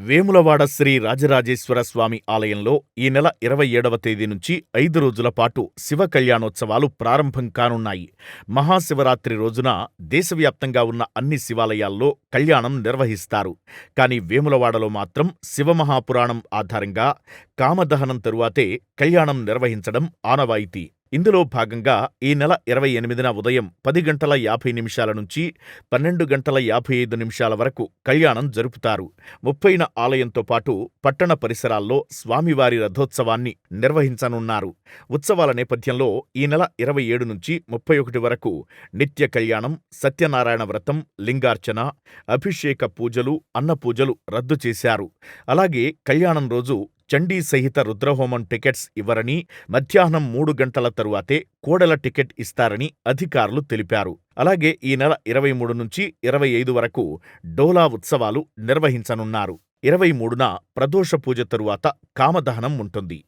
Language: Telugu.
వేములవాడ శ్రీ రాజరాజేశ్వర స్వామి ఆలయంలో ఈ నెల ఇరవై ఏడవ తేదీ నుంచి ఐదు రోజుల పాటు శివ కళ్యాణోత్సవాలు ప్రారంభం కానున్నాయి. మహాశివరాత్రి రోజున దేశవ్యాప్తంగా ఉన్న అన్ని శివాలయాల్లో కళ్యాణం నిర్వహిస్తారు. కానీ వేములవాడలో మాత్రం శివమహాపురాణం ఆధారంగా కామదహనం తరువాతే కళ్యాణం నిర్వహించడం ఆనవాయితీ. ఇందులో భాగంగా ఈ నెల ఇరవై ఎనిమిదిన ఉదయం పది గంటల యాభై నిమిషాల నుంచి పన్నెండు గంటల యాభై ఐదు నిమిషాల వరకు కళ్యాణం జరుపుతారు. ముప్పైన ఆలయంతో పాటు పట్టణ పరిసరాల్లో స్వామివారి రథోత్సవాన్ని నిర్వహించనున్నారు. ఉత్సవాల నేపథ్యంలో ఈ నెల ఇరవై ఏడు నుంచి ముప్పై ఒకటి వరకు నిత్య కళ్యాణం సత్యనారాయణ వ్రతం లింగార్చన అభిషేక పూజలు అన్నపూజలు రద్దు చేశారు. అలాగే కళ్యాణం రోజు చండీ సహిత రుద్రహోమం టికెట్స్ ఇవ్వరని మధ్యాహ్నం మూడు గంటల తరువాతే కోడెల టికెట్ ఇస్తారని అధికారులు తెలిపారు. అలాగే ఈ నెల ఇరవై మూడు నుంచి ఇరవై ఐదు వరకు డోలా ఉత్సవాలు నిర్వహించనున్నారు. ఇరవై మూడున ప్రదోష పూజ తరువాత కామదహనం ఉంటుంది.